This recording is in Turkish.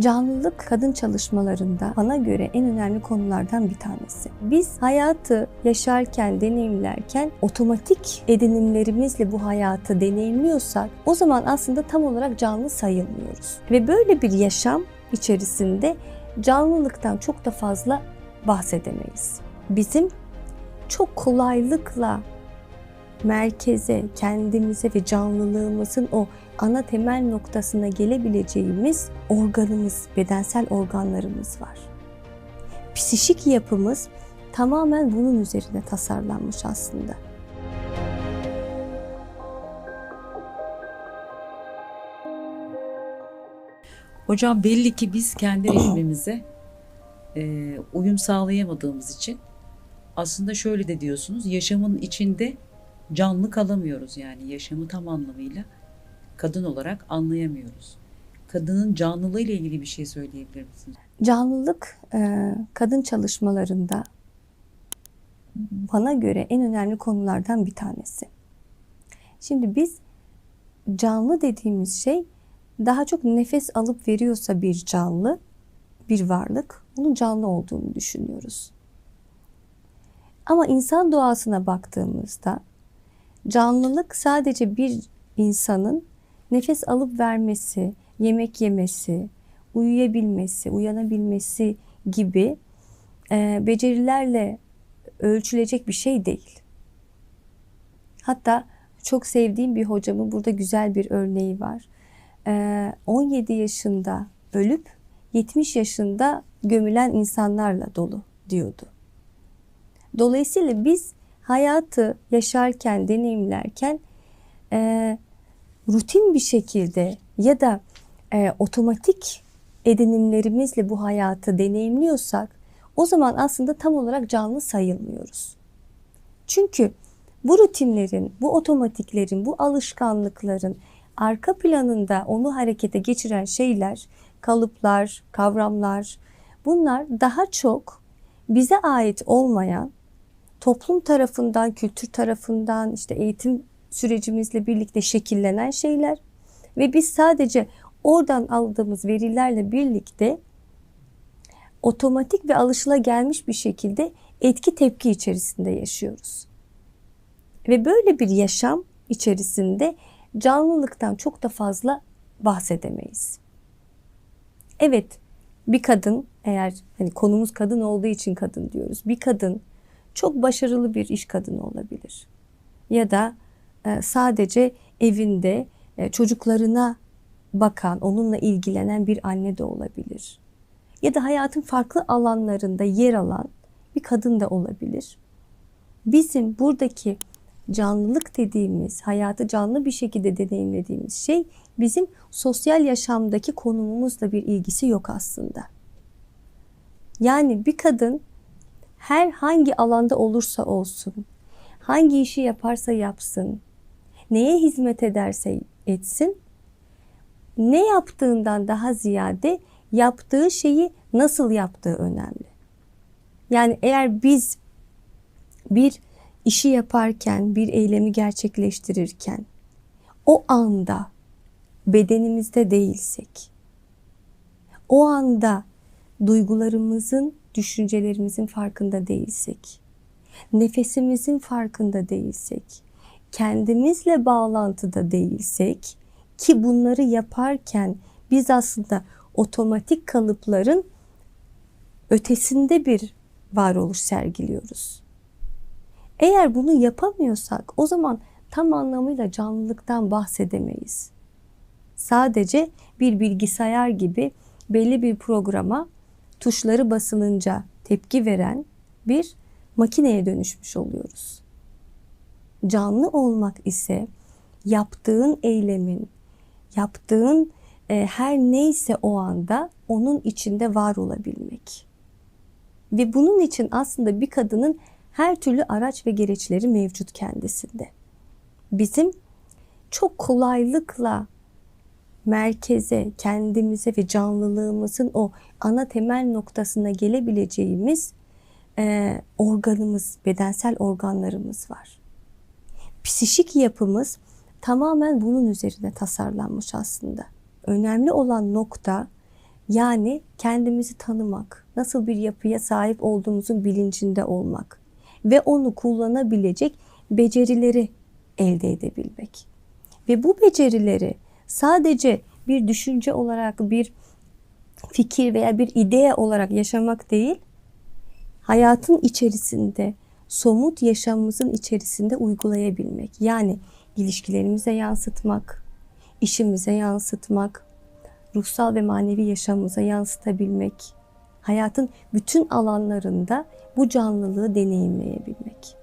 Canlılık kadın çalışmalarında bana göre en önemli konulardan bir tanesi. Biz hayatı yaşarken, deneyimlerken otomatik edinimlerimizle bu hayatı deneyimliyorsak o zaman aslında tam olarak canlı sayılmıyoruz. Ve böyle bir yaşam içerisinde canlılıktan çok da fazla bahsedemeyiz. Bizim çok kolaylıkla merkeze, kendimize ve canlılığımızın o ana temel noktasına gelebileceğimiz organımız, bedensel organlarımız var. Psişik yapımız tamamen bunun üzerine tasarlanmış aslında. Hocam belli ki biz kendi ritmimize e, uyum sağlayamadığımız için aslında şöyle de diyorsunuz yaşamın içinde canlı kalamıyoruz yani yaşamı tam anlamıyla kadın olarak anlayamıyoruz. Kadının canlılığı ile ilgili bir şey söyleyebilir misiniz? Canlılık e, kadın çalışmalarında bana göre en önemli konulardan bir tanesi. Şimdi biz canlı dediğimiz şey daha çok nefes alıp veriyorsa bir canlı, bir varlık, onun canlı olduğunu düşünüyoruz. Ama insan doğasına baktığımızda canlılık sadece bir insanın nefes alıp vermesi, yemek yemesi, uyuyabilmesi, uyanabilmesi gibi e, becerilerle ölçülecek bir şey değil. Hatta çok sevdiğim bir hocamın burada güzel bir örneği var. E, 17 yaşında ölüp 70 yaşında gömülen insanlarla dolu diyordu. Dolayısıyla biz hayatı yaşarken, deneyimlerken e, rutin bir şekilde ya da e, otomatik edinimlerimizle bu hayatı deneyimliyorsak o zaman aslında tam olarak canlı sayılmıyoruz. Çünkü bu rutinlerin, bu otomatiklerin, bu alışkanlıkların arka planında onu harekete geçiren şeyler, kalıplar, kavramlar bunlar daha çok bize ait olmayan toplum tarafından, kültür tarafından, işte eğitim sürecimizle birlikte şekillenen şeyler ve biz sadece oradan aldığımız verilerle birlikte otomatik ve alışılagelmiş bir şekilde etki tepki içerisinde yaşıyoruz. Ve böyle bir yaşam içerisinde canlılıktan çok da fazla bahsedemeyiz. Evet, bir kadın eğer hani konumuz kadın olduğu için kadın diyoruz. Bir kadın çok başarılı bir iş kadını olabilir. Ya da sadece evinde e, çocuklarına bakan, onunla ilgilenen bir anne de olabilir. Ya da hayatın farklı alanlarında yer alan bir kadın da olabilir. Bizim buradaki canlılık dediğimiz, hayatı canlı bir şekilde deneyimlediğimiz şey bizim sosyal yaşamdaki konumumuzla bir ilgisi yok aslında. Yani bir kadın her hangi alanda olursa olsun, hangi işi yaparsa yapsın, neye hizmet ederse etsin, ne yaptığından daha ziyade yaptığı şeyi nasıl yaptığı önemli. Yani eğer biz bir işi yaparken, bir eylemi gerçekleştirirken o anda bedenimizde değilsek, o anda duygularımızın, düşüncelerimizin farkında değilsek, nefesimizin farkında değilsek, kendimizle bağlantıda değilsek ki bunları yaparken biz aslında otomatik kalıpların ötesinde bir varoluş sergiliyoruz. Eğer bunu yapamıyorsak o zaman tam anlamıyla canlılıktan bahsedemeyiz. Sadece bir bilgisayar gibi belli bir programa tuşları basılınca tepki veren bir makineye dönüşmüş oluyoruz. Canlı olmak ise yaptığın eylemin, yaptığın e, her neyse o anda onun içinde var olabilmek. Ve bunun için aslında bir kadının her türlü araç ve gereçleri mevcut kendisinde. Bizim çok kolaylıkla merkeze, kendimize ve canlılığımızın o ana temel noktasına gelebileceğimiz e, organımız, bedensel organlarımız var. Psişik yapımız tamamen bunun üzerine tasarlanmış aslında. Önemli olan nokta Yani kendimizi tanımak, nasıl bir yapıya sahip olduğumuzun bilincinde olmak ve onu kullanabilecek becerileri elde edebilmek. Ve bu becerileri sadece bir düşünce olarak, bir fikir veya bir idea olarak yaşamak değil, hayatın içerisinde, somut yaşamımızın içerisinde uygulayabilmek. Yani ilişkilerimize yansıtmak, işimize yansıtmak, ruhsal ve manevi yaşamımıza yansıtabilmek, hayatın bütün alanlarında bu canlılığı deneyimleyebilmek.